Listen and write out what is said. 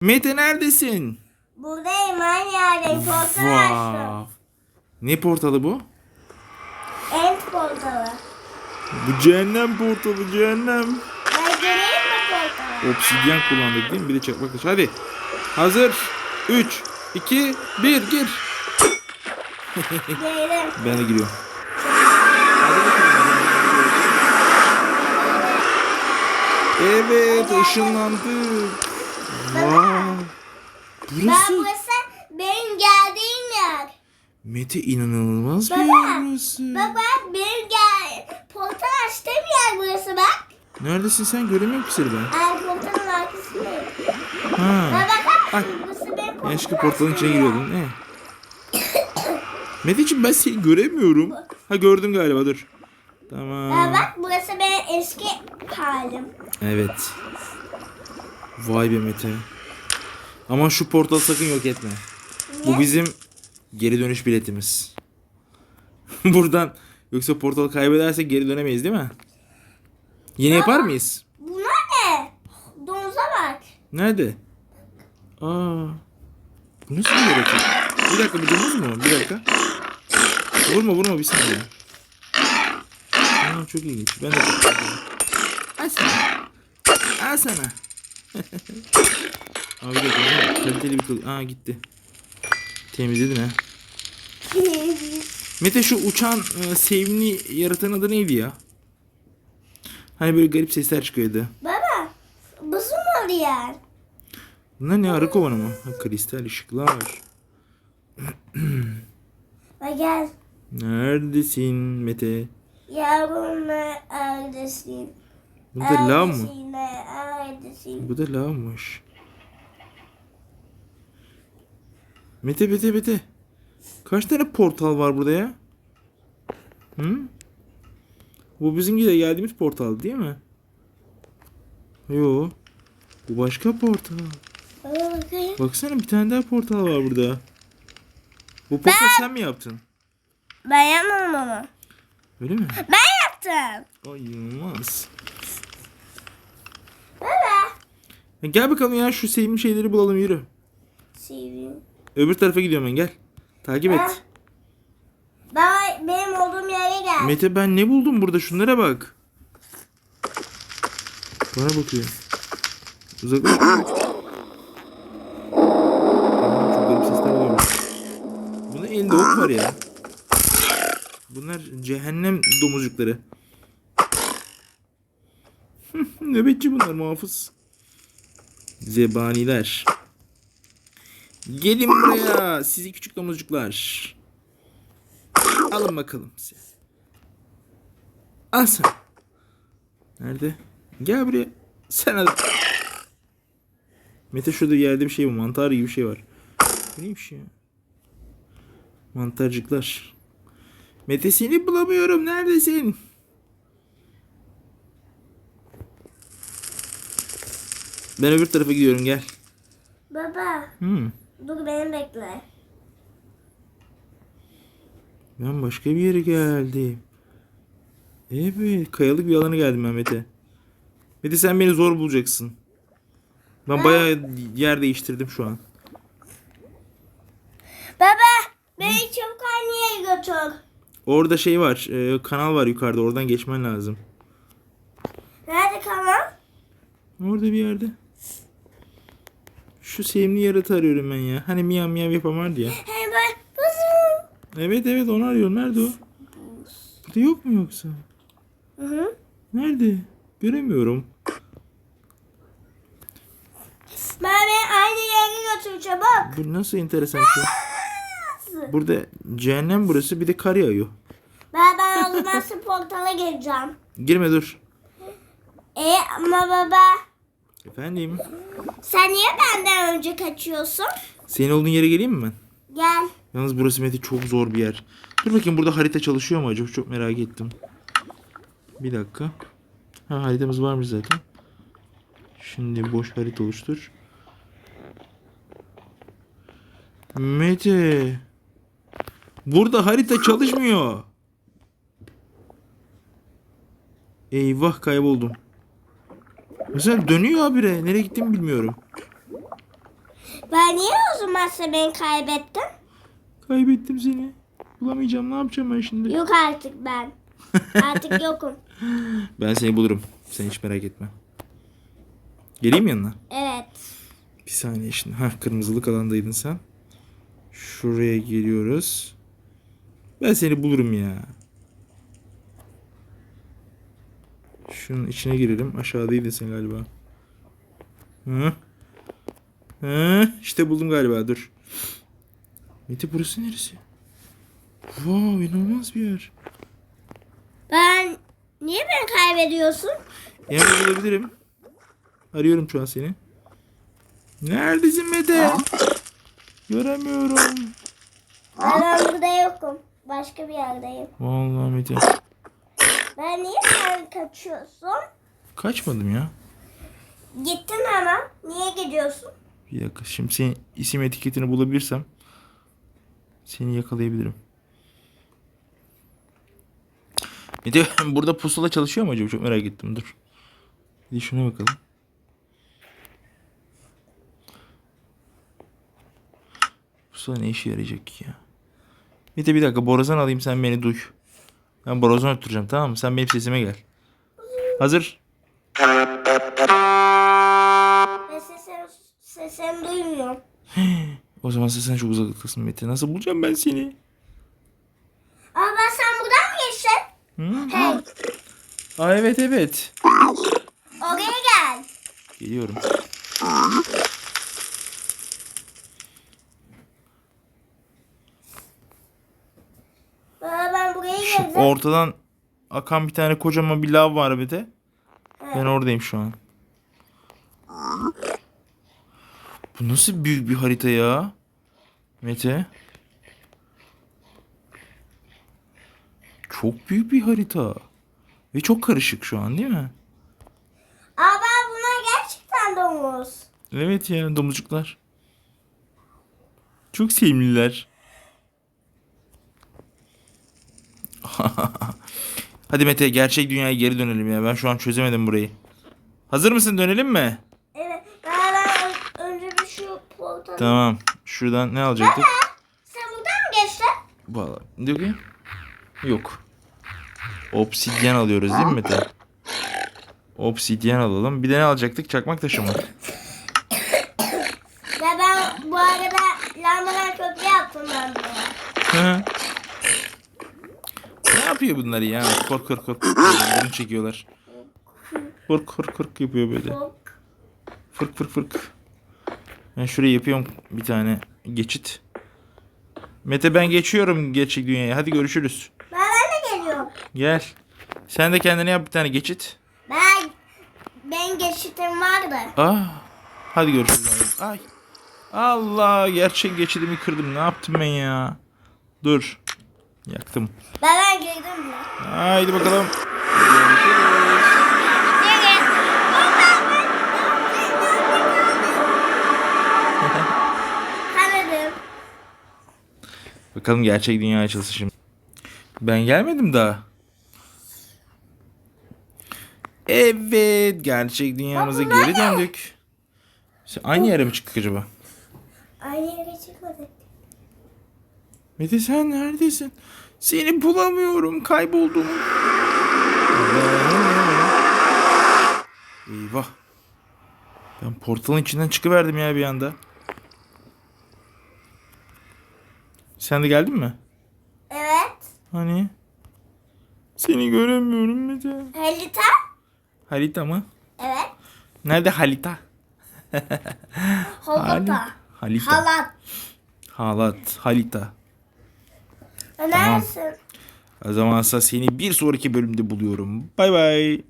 Mete neredesin? Buradayım yerdeyim. Portal açtım. Ne portalı bu? End portalı. Bu cehennem portalı cehennem. Ben göreyim mi portalı? Obsidyen kullandık değil mi? Bir de çakmak taşı. Hadi. Hazır. 3, 2, 1 gir. Değilim. Ben de giriyorum. Evet ışınlandık. Vav. Ben Burası burası benim geldiğim yer. Mete inanılmaz bir Baba, yer burası. Bak benim gel portal açtığım yer burası bak. Neredesin sen? Göremiyorum ki seni ben. Ay portalın arkasındayım. Ha. Bak bak. Burası benim portal Yanlışlıkla portalın içine giriyordun. Ne? Meteciğim ben seni göremiyorum. Ha gördüm galiba dur. Aa, Tamam. bak burası benim eski halim. Evet. Vay be Mete. Ama şu portalı sakın yok etme. Bu bizim geri dönüş biletimiz. Buradan yoksa portalı kaybedersek geri dönemeyiz değil mi? Yine yapar mıyız? Bunlar ne? Domuza bak. Nerede? Aa. Bu nasıl bir yaratık? Bir dakika bu domuz mu? Bir dakika. Vurma vurma bir saniye. Aa, çok ilginç. Ben de sana. Al sana. Bir dakika. Kaliteli bir kıl. Aa gitti. Temizledin ha. Mete şu uçan e, sevimli yaratığın adı neydi ya? Hani böyle garip sesler çıkıyordu. Baba. Buzum oldu yer. Bunlar ne arı kovanı mı? Ha, kristal ışıklar. Bak gel. Neredesin Mete? Yavrum neredesin? Bu da lav mı? Neredesin? Bu da lavmış. Mete Mete Mete. Kaç tane portal var burada ya? Hı? Bu bizim de geldiğimiz portal değil mi? Yo. Bu başka portal. Baksana bir tane daha portal var burada. Bu portal sen mi yaptın? Ben yapmadım ama. Öyle mi? Ben yaptım. Ay inanılmaz. Baba. Ya Gel bakalım ya şu sevimli şeyleri bulalım yürü. Seveyim. Öbür tarafa gidiyorum ben gel. Takip Ah. et. Ben benim olduğum yere gel. Mete ben ne buldum burada şunlara bak. Bana bakıyor. Uzaklaş. Aa, Çok garip sesler. Bunun elinde ok var ya. Bunlar cehennem domuzcukları. Nöbetçi bunlar muhafız. Zebaniler. Gelin buraya sizi küçük domuzcuklar. Alın bakalım size. Al sen. Nerede? Gel buraya. Sen al. Mete şurada yerde bir şey var. Mantar gibi bir şey var. Bu neymiş ya? Mantarcıklar. Mete seni bulamıyorum. Neredesin? Ben öbür tarafa gidiyorum gel. Baba. Hmm. Dur beni bekle. Ben başka bir yere geldim. Evet, kayalık bir alana geldim ben Mete. Mete sen beni zor bulacaksın. Ben bayağı yer değiştirdim şu an. Baba. Beni çabuk aynı yere götür. Orada şey var, e, kanal var yukarıda. Oradan geçmen lazım. Nerede kanal? Orada bir yerde. Şu sevimli yaratığı arıyorum ben ya. Hani miyav miyav yapan vardı ya. Ben buzum. Evet evet onu arıyorum. Nerede o? Burada yok mu yoksa? Hı hı. Nerede? Göremiyorum. Baba beni aynı yere götür çabuk. Bu nasıl enteresan şey. Burada cehennem burası bir de kar yağıyor. Ben ben o zaman şu portala gireceğim. Girme dur. E ama baba Efendim? sen niye benden önce kaçıyorsun? Senin olduğun yere geleyim mi ben? Gel. Yalnız burası Mete çok zor bir yer. Dur bakayım burada harita çalışıyor mu acaba? Çok merak ettim. Bir dakika. Ha haritamız varmış zaten. Şimdi boş harita oluştur. Mete. Burada harita çalışmıyor. Eyvah kayboldum. Mesela dönüyor habire. Nereye gittiğimi bilmiyorum. Ben niye o zaman beni kaybettim? Kaybettim seni. Bulamayacağım. Ne yapacağım ben şimdi? Yok artık ben. Artık yokum. Ben seni bulurum. Sen hiç merak etme. Geleyim yanına? Evet. Bir saniye şimdi. Heh, kırmızılık alandaydın sen. Şuraya geliyoruz. Ben seni bulurum ya. Şunun içine girelim. Aşağıdaydın sen galiba. Hı? Hı? İşte buldum galiba. Dur. Mete burası neresi? Wow inanılmaz bir yer. Ben niye beni kaybediyorsun? Yanımda bulabilirim. Arıyorum şu an seni. Neredesin Mete? Göremiyorum. Ben burada yokum. Başka bir yerdeyim. Vallahi Mete. Ben niye sen kaçıyorsun? Kaçmadım ya. Gittin ama. Niye gidiyorsun? Bir dakika şimdi senin isim etiketini bulabilirsem seni yakalayabilirim. Mete burada pusula çalışıyor mu acaba? Çok merak ettim. Dur. Bir de şuna bakalım. Pusula ne işe yarayacak ki ya? Mete bir dakika borazan alayım sen beni duy. Ben borazan öttüreceğim tamam mı? Sen benim sesime gel. Hazır. Sesini, sesini duymuyorum. O zaman sen çok uzaktasın Mete. Nasıl bulacağım ben seni? Ama ben sen buradan mı geçtin? Hı? Hey. Aa evet evet. Oraya gel. Geliyorum. Baba ben geldim. ortadan akan bir tane kocaman bir lav var bir de. Ben oradayım şu an. Bu nasıl büyük bir harita ya? Mete. Çok büyük bir harita. Ve çok karışık şu an değil mi? Ama bunlar gerçekten domuz. Evet ya domuzcuklar. Çok sevimliler. Hadi Mete gerçek dünyaya geri dönelim ya. Ben şu an çözemedim burayı. Hazır mısın dönelim mi? Evet. Ö- önce bir şu portalı... Tamam. Şuradan ne alacaktık? Sen buradan mı geçtin? Valla. Yok ya. Yok. Obsidyen alıyoruz değil mi Mete? Obsidyen alalım. Bir de ne alacaktık? Çakmak taşı mı? Ve ben bu arada lambadan köprü yaptım ben buraya. Hı. Yapıyor bunlar ya? Kork kork kork. Bunu çekiyorlar. Kork kork kork yapıyor böyle. Fırk fırk fırk. Ben şuraya yapıyorum bir tane geçit. Mete ben geçiyorum gerçek dünyaya. Hadi görüşürüz. Ben, ben de geliyorum. Gel. Sen de kendine yap bir tane geçit. Ben ben geçitim vardı. Ah. Hadi görüşürüz. Ay. Allah gerçek geçidimi kırdım. Ne yaptım ben ya? Dur. Yaktım. Ben ben girdim. Haydi bakalım. Bakalım gerçek dünya açılsın şimdi. Ben gelmedim daha. Evet, gerçek dünyamıza geri döndük. Aynı yere mi çıktık acaba? Aynı yere çıkmadık. Mete sen neredesin? Seni bulamıyorum, kayboldum. Eyvah. Ben portalın içinden çıkıverdim ya bir anda. Sen de geldin mi? Evet. Hani? Seni göremiyorum Mete. Halita. Harita mı? Evet. Nerede Halita? Halata. Halita. Halat. Halat. Halita. Neredesin? O zaman seni bir sonraki bölümde buluyorum. Bay bay.